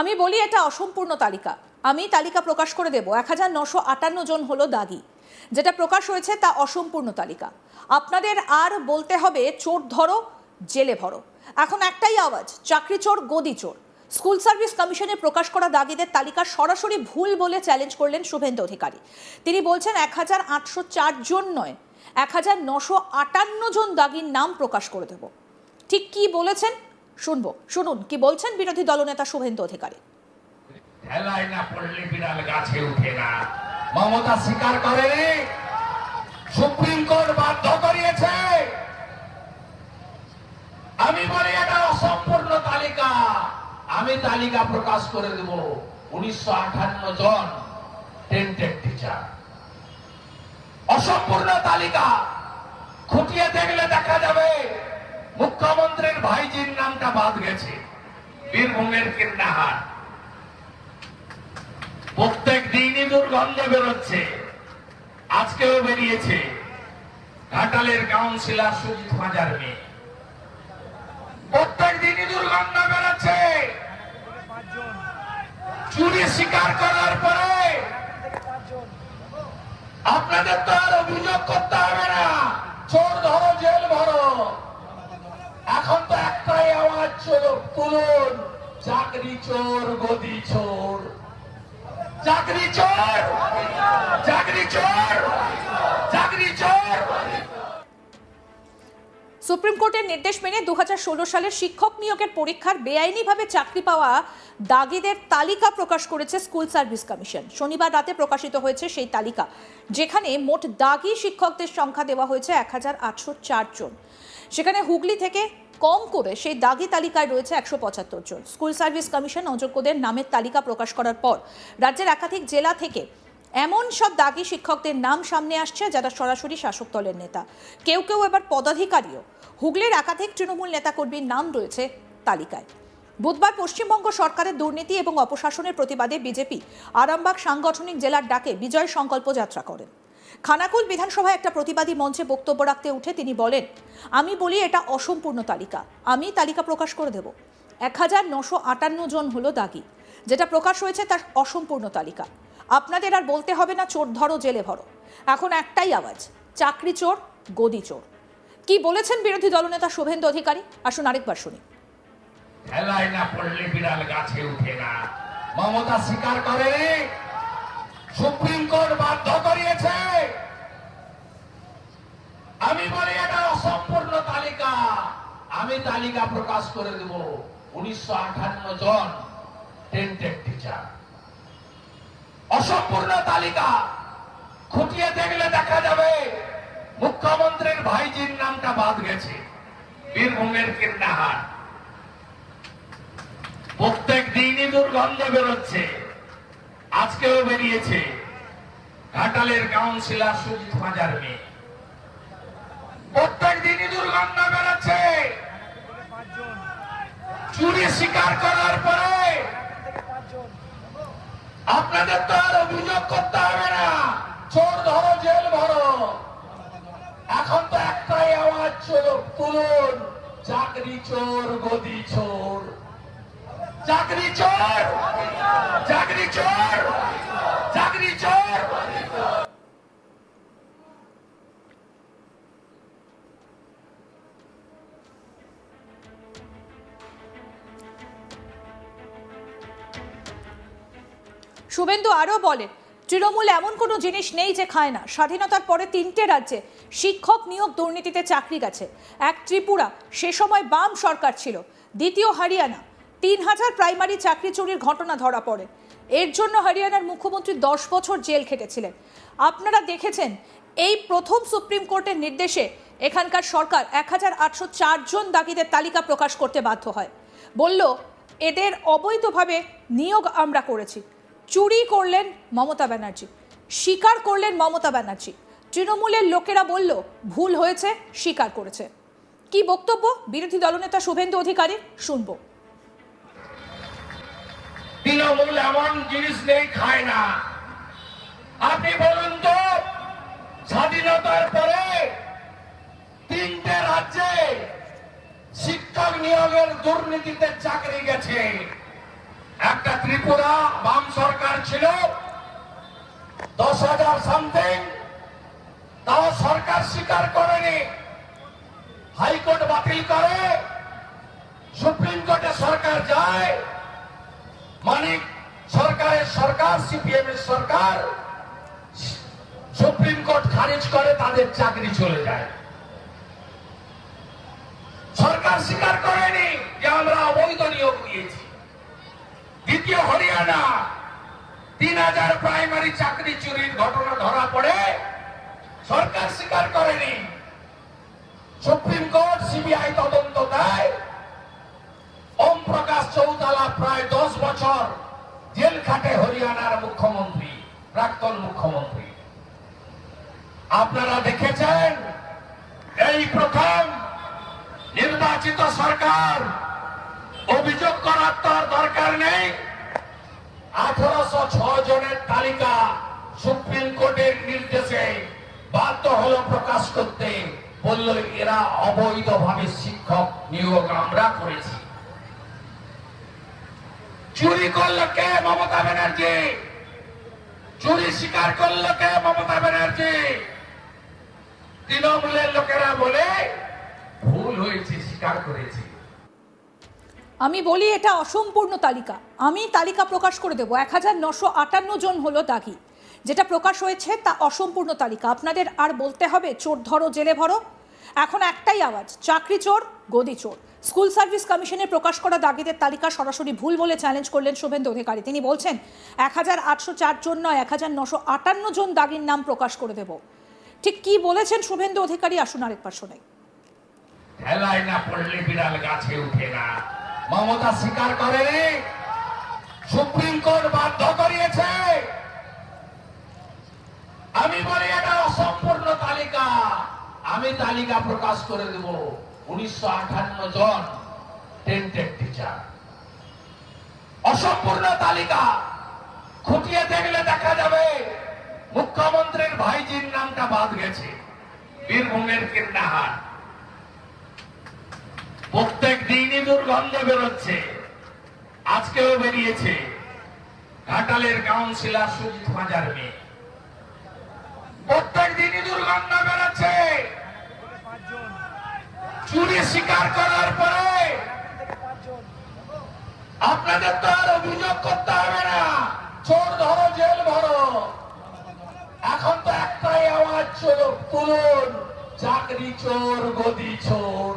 আমি বলি এটা অসম্পূর্ণ তালিকা। আমি তালিকা প্রকাশ করে দেব। এক হাজার নশো আটান্ন জন হলো দাগি। যেটা প্রকাশ হয়েছে তা অসম্পূর্ণ তালিকা। আপনাদের আর বলতে হবে চোর ধরো, জেলে ভরো। এখন একটাই আওয়াজ, চাকরি চোর, গদি চোর। স্কুল সার্ভিস কমিশনে প্রকাশ করা দাগিদের তালিকা সরাসরি ভুল বলে চ্যালেঞ্জ করলেন শুভেন্দু অধিকারী। তিনি বলছেন এক হাজার আটশো চার জন নয় এক হাজার নশো আটান্ন জন দাগির নাম প্রকাশ করে দেব। ঠিক কি বলেছেন? শুনব, শুনুন, কি বলছেন বিরোধী দলনেতা শুভেন্দু অধিকারী? হেলায় না পড়লে বিড়াল গাছে উঠে না। মমতা স্বীকার করেনি সুপ্রিম কোর্ট বাধ্য করিয়েছে। আমি বলি, এটা অসম্পূর্ণ তালিকা। আমি তালিকা প্রকাশ করে দেব উনিশশো জন টেন্টেড টিচার। অসম্পূর্ণ তালিকা। খুঁটিয়ে দেখলে দেখা যাবে মুখ্যমন্ত্রীর ভাইজির নামটা বাদ গেছে। বীরভূমের কিন্নাহার প্রত্যেক দিনই দুর্গন্ধ বেরোচ্ছে। আজকেও বেরিয়েছে। ঘাটালের কাউন্সিলর সুজিত মাজার মেয়ে। প্রত্যেক দিনই দুর্গন্ধ বেরোচ্ছে। চুরি স্বীকার করার পরে আপনাদের তো আর অভিযোগ করতে হবে না। চোর ধরো, জেল ভরো। চাকরি চোর, গদি চোর। চাকরি চোর! চাকরি চোর! চাকরি চোর! সুপ্রিম কোর্টের নির্দেশ মেনে দু সালের শিক্ষক নিয়োগের পরীক্ষার বেআইনিভাবে চাকরি পাওয়া দাগিদের তালিকা প্রকাশ করেছে স্কুল সার্ভিস কমিশন। শনিবার রাতে প্রকাশিত হয়েছে সেই তালিকা, যেখানে মোট দাগি শিক্ষকদের সংখ্যা দেওয়া হয়েছে এক হাজার আটশো চার জন। সেখানে হুগলি থেকে কম করে সেই দাগি তালিকায় রয়েছে একশো পঁচাত্তর জন। স্কুল সার্ভিস কমিশন অযোগ্যদের নামের তালিকা প্রকাশ করার পর রাজ্যের একাধিক জেলা থেকে এমন সব দাগি শিক্ষকদের নাম সামনে আসছে যারা সরাসরি শাসক দলের নেতা। কেউ কেউ এবার পদাধিকারীও। হুগলির একাধিক তৃণমূল নেতাকর্মীর নাম রয়েছে তালিকায়। বুধবার পশ্চিমবঙ্গ সরকারের দুর্নীতি এবং অপশাসনের প্রতিবাদে বিজেপি আরামবাগ সাংগঠনিক জেলার ডাকে বিজয় সংকল্প যাত্রা করেন। খানাকুল বিধানসভায় একটা প্রতিবাদী মঞ্চে বক্তব্য রাখতে উঠে তিনি বলেন, আমি বলি এটা অসম্পূর্ণ তালিকা। আমি তালিকা প্রকাশ করে দেব। এক হাজার নশো আটান্ন জন হলো দাগি। যেটা প্রকাশ হয়েছে তার অসম্পূর্ণ তালিকা। আপনাদের আর বলতে হবে না, চোর ধরো, জেলে ভরো। এখন একটাই আওয়াজ, চাকরি চোর, গদি চোর। কি বলেছেন বিরোধী দলনেতা শুভেন্দু অধিকারী? আসুন আরেকবার শুনি। না পড়লে বিড়াল গাছে উঠে না। মমতা স্বীকার করেনি সুপ্রিম কোর্ট বাধ্য করিয়েছে তালিকা প্রকাশ করে দেব। উনিশশো জন টেন্টেড টিচার অসম্পূর্ণ তালিকা। খুঁটিয়ে দেখলে দেখা যাবে মুখ্যমন্ত্রীর ভাইজির নামটা বাদ গেছে। বীরভূমের কিন্নাহার প্রত্যেক দিনই দুর্গন্ধ বেরোচ্ছে। আজকেও বেরিয়েছে। ঘাটালের কাউন্সিলর সুজিত মাজার মেয়ে। প্রত্যেক দিনই দুর্গন্ধ বেরোচ্ছে। চুরি স্বীকার করার পরে আপনাদের তো আর অভিযোগ করতে হবে না। চোর ধরো, জেল ভরো। এখন তো একটাই আওয়াজ তুলুন। চাকরি চোর, গদি চোর। চাকরি চোর চাকরি চোর চাকরি চোর। শুভেন্দু আরও বলেন তৃণমূল এমন কোনো জিনিস নেই যে খায় না। স্বাধীনতার পরে তিনটে রাজ্যে শিক্ষক নিয়োগ দুর্নীতিতে চাকরি গেছে। এক ত্রিপুরা, সে সময় বাম সরকার ছিল। দ্বিতীয় হরিয়ানা, তিন হাজার প্রাইমারি চাকরি চুরির ঘটনা ধরা পড়ে। এর জন্য হরিয়ানার মুখ্যমন্ত্রী দশ বছর জেল খেটেছিলেন। আপনারা দেখেছেন, এই প্রথম সুপ্রিম কোর্টের নির্দেশে এখানকার সরকার এক হাজার আটশো চারজন দাগিদের তালিকা প্রকাশ করতে বাধ্য হয়। বলল, এদের অবৈধভাবে নিয়োগ আমরা করেছি। চুরি করলেন মমতা ব্যানার্জি, স্বীকার করলেন মমতা ব্যানার্জি। তৃণমূলের লোকেরা বলল, ভুল হয়েছে, স্বীকার করেছে। কি বক্তব্য? বিরোধী দলনেতা শুভেন্দু অধিকারী শুনব। তৃণমূল এমন জিনিস নেই, খায় না। আপনি বলুন তো, স্বাধীনতার পরে তিনটে রাজ্যে শিক্ষক নিয়োগের দুর্নীতিতে চাকরি গেছে। একটা ত্রিপুরা বাম সরকার ছিল, দশ হাজার সামথিং তাও সরকার স্বীকার করেনি। হাইকোর্ট বাতিল করে, সুপ্রিম কোর্টে সরকার যায়, মানিক সরকারের সরকার সিপিএম এর সরকার, সুপ্রিম কোর্ট খারিজ করে, তাদের চাকরি চলে যায়। সরকার স্বীকার করেনি যে আমরা অবৈধ নিয়োগ দিয়েছি দ্বিতীয় হরিয়ানা। তিন হাজার প্রাইমারি চাকরি চুরির ঘটনা ধরা পড়ে। সরকার স্বীকার করেনি। সুপ্রিম কোর্ট সিবিআই তদন্ত দেয়। ওম প্রকাশ চৌতালা প্রায় দশ বছর জেল খাটে হরিয়ানার মুখ্যমন্ত্রী, প্রাক্তন মুখ্যমন্ত্রী। আপনারা দেখেছেন, এই প্রথম নির্বাচিত সরকার অভিযোগ করার তো আর দরকার নেই। আঠারোশো ছ জনের তালিকা সুপ্রিম কোর্টের নির্দেশে বাধ্য হলো প্রকাশ করতে। বলল, এরা অবৈধভাবে শিক্ষক নিয়োগ আমরা করেছি। চুরি করল কে মমতা ব্যানার্জি? চুরি স্বীকার করল কে মমতা ব্যানার্জি? তৃণমূলের লোকেরা বলে, ভুল হয়েছে, স্বীকার করেছে। আমি বলি এটা অসম্পূর্ণ তালিকা। আমি তালিকা প্রকাশ করে দেবো। এক হাজার নশো আটান্ন জন হলো দাগি। যেটা প্রকাশ হয়েছে তা অসম্পূর্ণ তালিকা। আপনাদের আর বলতে হবে, চোর ধরো, জেলে ভরো। এখন একটাই আওয়াজ, চাকরি চোর, গদি চোর। স্কুল সার্ভিস কমিশনে প্রকাশ করা দাগিদের তালিকা সরাসরি ভুল বলে চ্যালেঞ্জ করলেন শুভেন্দু অধিকারী। তিনি বলছেন, এক হাজার আটশো চার জন নয়, এক হাজার নশো আটান্ন জন দাগির নাম প্রকাশ করে দেব। ঠিক কি বলেছেন শুভেন্দু অধিকারী? আসুন আরেকবার শোনাই। ঠেলায় না পড়লে বিড়াল গাছে উঠে না। মমতা স্বীকার করেনি। সুপ্রিম কোর্ট বাধ্য করিয়েছে। আমি বলি, এটা অসম্পূর্ণ তালিকা। আমি তালিকা প্রকাশ করে দেব উনিশশো জন টেন্টেড টিচার। অসম্পূর্ণ তালিকা। খুঁটিয়ে দেখলে দেখা যাবে মুখ্যমন্ত্রীর ভাইজির নামটা বাদ গেছে। বীরভূমের কীর্ণাহাট প্রত্যেক দিনই দুর্গন্ধ বেরোচ্ছে। আজকেও বেরিয়েছে। ঘাটালের কাউন্সিলর সুজিত মাজার মেয়ে। প্রত্যেক দিনই দুর্গন্ধ বেরোচ্ছে। চুরি স্বীকার করার পরে আপনাদের তো আর অভিযোগ করতে হবে না। চোর ধরো, জেল ভরো। এখন তো একটাই আওয়াজ চলো তুলুন, চাকরি চোর, গদি চোর।